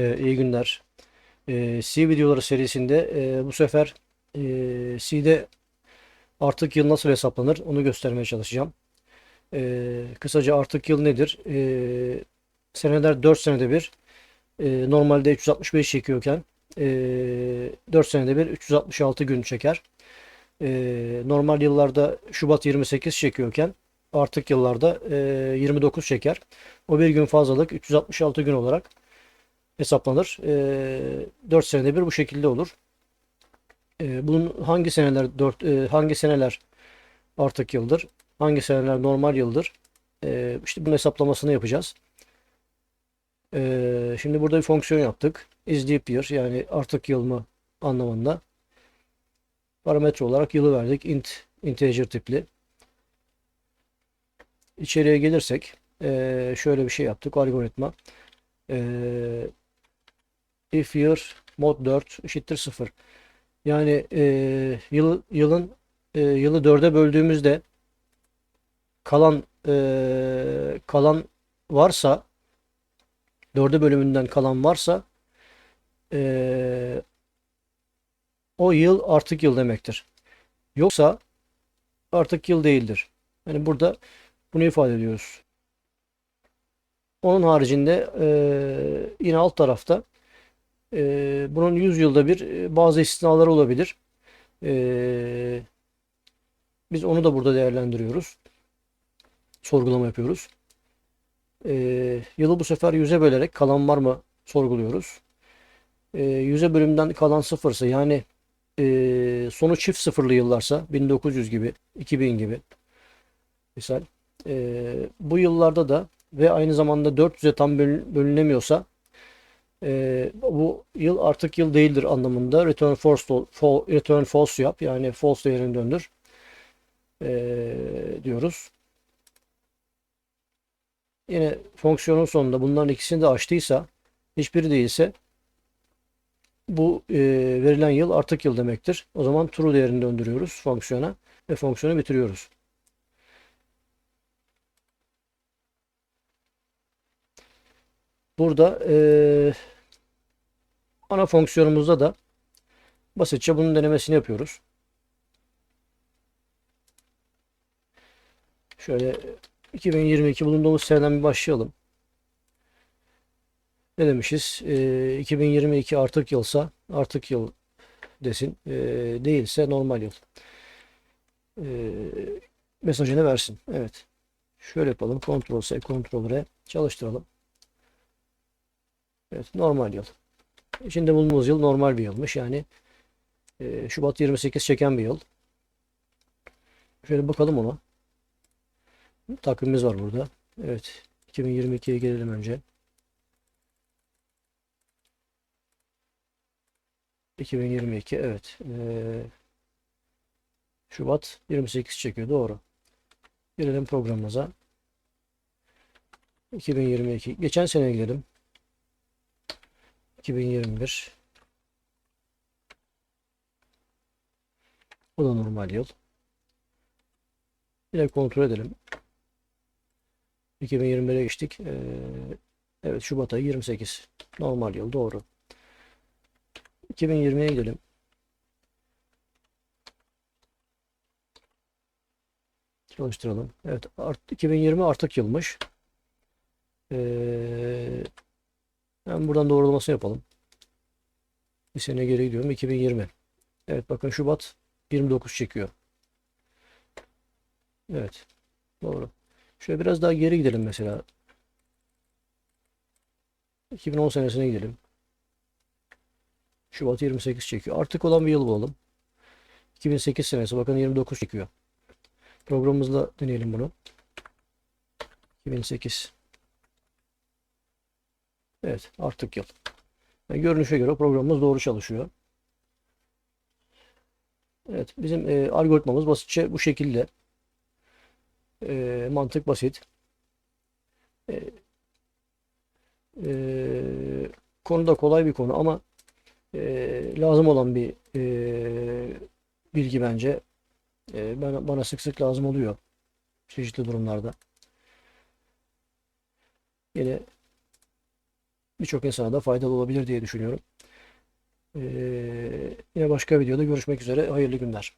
Ee, iyi günler. Ee, C videoları serisinde e, bu sefer e, C'de artık yıl nasıl hesaplanır onu göstermeye çalışacağım. Ee, kısaca artık yıl nedir? Ee, seneler 4 senede bir e, normalde 365 çekiyorken e, 4 senede bir 366 gün çeker. E, normal yıllarda Şubat 28 çekiyorken artık yıllarda e, 29 çeker. O bir gün fazlalık 366 gün olarak hesaplanır. E, 4 senede bir bu şekilde olur. E, bunun hangi seneler 4 e, hangi seneler artık yıldır, hangi seneler normal yıldır? E, işte bunun hesaplamasını yapacağız. E, şimdi burada bir fonksiyon yaptık. Is leap year yani artık yıl mı anlamında. Parametre olarak yılı verdik. int integer tipli. İçeriye gelirsek şöyle bir şey yaptık. Algoritma. İf year mod 4 eşittir 0. Yani e, yıl, yılın e, yılı 4'e böldüğümüzde kalan e, kalan varsa 4'e bölümünden kalan varsa e, o yıl artık yıl demektir. Yoksa artık yıl değildir. Yani burada bunu ifade ediyoruz. Onun haricinde e, yine alt tarafta e, bunun 100 yılda bir bazı istisnalar olabilir. E, biz onu da burada değerlendiriyoruz. Sorgulama yapıyoruz. E, yılı bu sefer 100'e bölerek kalan var mı sorguluyoruz. E, 100'e bölümden kalan sıfırsa yani e, sonu çift sıfırlı yıllarsa 1900 gibi 2000 gibi misal e, bu yıllarda da ve aynı zamanda 400'e tam bölün, bölünemiyorsa e, bu yıl artık yıl değildir anlamında return false, return false yap yani false değerini döndür e, diyoruz. Yine fonksiyonun sonunda bunların ikisini de açtıysa hiçbiri değilse bu e, verilen yıl artık yıl demektir. O zaman true değerini döndürüyoruz fonksiyona ve fonksiyonu bitiriyoruz. Burada e, ana fonksiyonumuzda da basitçe bunun denemesini yapıyoruz. Şöyle 2022 bulunduğumuz seneden bir başlayalım. Ne demişiz? E, 2022 artık yılsa artık yıl desin. E, değilse normal yıl. E, mesajını versin. Evet. Şöyle yapalım. Ctrl C, Ctrl R çalıştıralım. Evet, normal yıl. Şimdi bulunduğumuz yıl normal bir yılmış. Yani e, Şubat 28 çeken bir yıl. Şöyle bakalım ona. Takvimimiz var burada. Evet. 2022'ye gelelim önce. 2022 evet. Ee, Şubat 28 çekiyor. Doğru. Girelim programımıza. 2022. Geçen sene gidelim. 2021. Bu da normal yıl. Yine kontrol edelim. 2021'e geçtik. Ee, evet Şubat ayı 28. Normal yıl doğru. 2020'ye gidelim. Çalıştıralım. Evet art, 2020 artık yılmış. Ee, ben buradan doğrulamasını yapalım. Bir sene geri gidiyorum. 2020. Evet bakın Şubat 29 çekiyor. Evet. Doğru. Şöyle biraz daha geri gidelim mesela. 2010 senesine gidelim. Şubat 28 çekiyor. Artık olan bir yıl bulalım. 2008 senesi bakın 29 çekiyor. Programımızla deneyelim bunu. 2008. Evet artık yıl. Yani görünüşe göre programımız doğru çalışıyor. Evet bizim e, algoritmamız basitçe bu şekilde. E, mantık basit. E, e, konu da kolay bir konu ama e, lazım olan bir e, bilgi bence. E, bana, bana sık sık lazım oluyor çeşitli durumlarda. Yine birçok insana da faydalı olabilir diye düşünüyorum. Ee, yine başka videoda görüşmek üzere. Hayırlı günler.